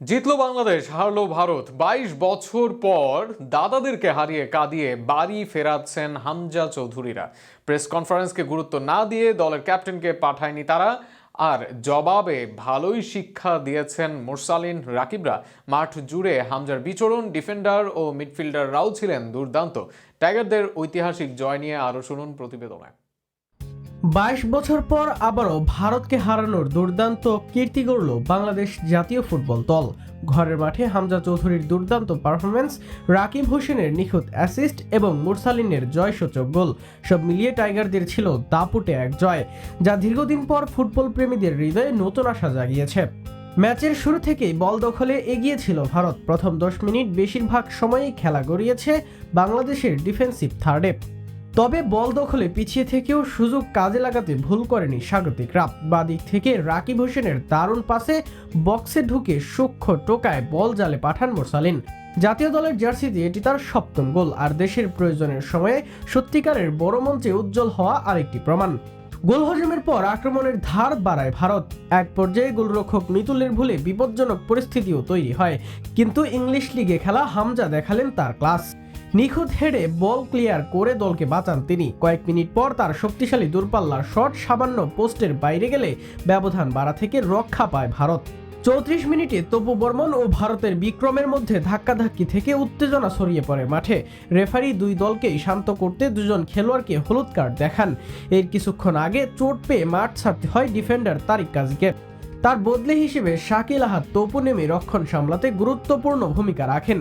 জিতলো বাংলাদেশ, হারলো ভারত। বাইশ বছর পর দাদাদেরকে হারিয়ে কাঁদিয়ে বাড়ি ফেরাচ্ছেন হামজা চৌধুরীরা। প্রেস কনফারেন্সকে গুরুত্ব না দিয়ে দলের ক্যাপ্টেনকে পাঠায়নি তারা। আর জবাবে ভালোই শিক্ষা দিয়েছেন মোরসালিন রাকিবরা। মাঠ জুড়ে হামজার বিচরণ, ডিফেন্ডার ও মিডফিল্ডাররাও ছিলেন দুর্দান্ত। টাইগারদের ঐতিহাসিক জয় নিয়ে আরও শুনুন প্রতিবেদনায় বাইশ বছর পর আবারও ভারতকে হারানোর দুর্দান্ত কীর্তি গড়ল বাংলাদেশ জাতীয় ফুটবল দল। ঘরের মাঠে হামজা চৌধুরীর দুর্দান্ত পারফরমেন্স রাকিব হোসেনের নিখুঁত অ্যাসিস্ট এবং মুরসালিনের জয়সূচক গোল, সব মিলিয়ে টাইগারদের ছিল দাপুটে এক জয়, যা দীর্ঘদিন পর ফুটবল প্রেমীদের হৃদয়ে নতুন আশা জাগিয়েছে। ম্যাচের শুরু থেকেই বল দখলে এগিয়ে ছিল ভারত। প্রথম দশ মিনিট বেশিরভাগ সময়ই খেলা গড়িয়েছে বাংলাদেশের ডিফেন্সিভ থার্ডে তবে বল দখলে পিছিয়ে থেকেও সুযোগ কাজে লাগাতে ভুল করেনি স্বাগতিকরা বাদিক থেকে রাকিব হোসেনের দারুণ পাসে বক্সে ঢুকে সূক্ষ্ম টোকায় বল জালে পাঠান মোরসালিন। জাতীয় দলের জার্সিতে এটি তার সপ্তম গোল, আর দেশের প্রয়োজনের সময়ে সত্যিকারের বড় মঞ্চে উজ্জ্বল হওয়া আরেকটি প্রমাণ। গোল হজমের পর আক্রমণের ধার বাড়ায় ভারত। এক পর্যায়ে গোলরক্ষক মিতুলের ভুলে বিপজ্জনক পরিস্থিতিও তৈরি হয়, কিন্তু ইংলিশ লিগে খেলা হামজা দেখালেন তার ক্লাস। নিখুঁত হেডে বল ক্লিয়ার করে দলকে বাঁচান তিনি। কয়েক মিনিট পর তার শক্তিশালী দূরপাল্লার শট সামান্য পোস্টের বাইরে গেলে ব্যবধান বাড়া থেকে রক্ষা পায় ভারত। চৌত্রিশ মিনিটে তপু বর্মন ও ভারতের বিক্রমের মধ্যে ধাক্কাধাক্কি থেকে উত্তেজনা ছড়িয়ে পড়ে মাঠে। রেফারি দুই দলকেই শান্ত করতে দুজন খেলোয়াড়কে হলুদ কার্ড দেখান। এর কিছুক্ষণ আগে চোট পেয়ে মাঠ ছাড়তে হয় ডিফেন্ডার তারিক কাজীকে। তার বদলে হিসেবে শাকিল আহাদ তপু নেমে রক্ষণ সামলাতে গুরুত্বপূর্ণ ভূমিকা রাখেন।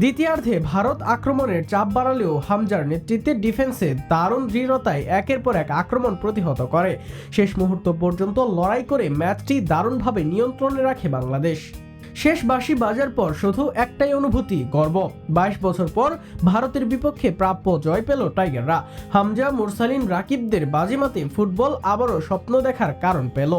দ্বিতীয়ার্ধে ভারত আক্রমণের চাপ বাড়ালেও হামজার নেতৃত্বে ডিফেন্সে দারুণ দৃঢ়তায় একের পর এক আক্রমণ প্রতিহত করে। শেষ মুহূর্ত পর্যন্ত লড়াই করে ম্যাচটি দারুণভাবে নিয়ন্ত্রণে রাখে বাংলাদেশ। শেষ বাঁশি বাজার পর শুধু একটাই অনুভূতি, গর্ব। বাইশ বছর পর ভারতের বিপক্ষে প্রাপ্য জয় পেল টাইগাররা। হামজা, মুরসালিন, রাকিবদের বাজিমাতে ফুটবল আবারও স্বপ্ন দেখার কারণ পেল।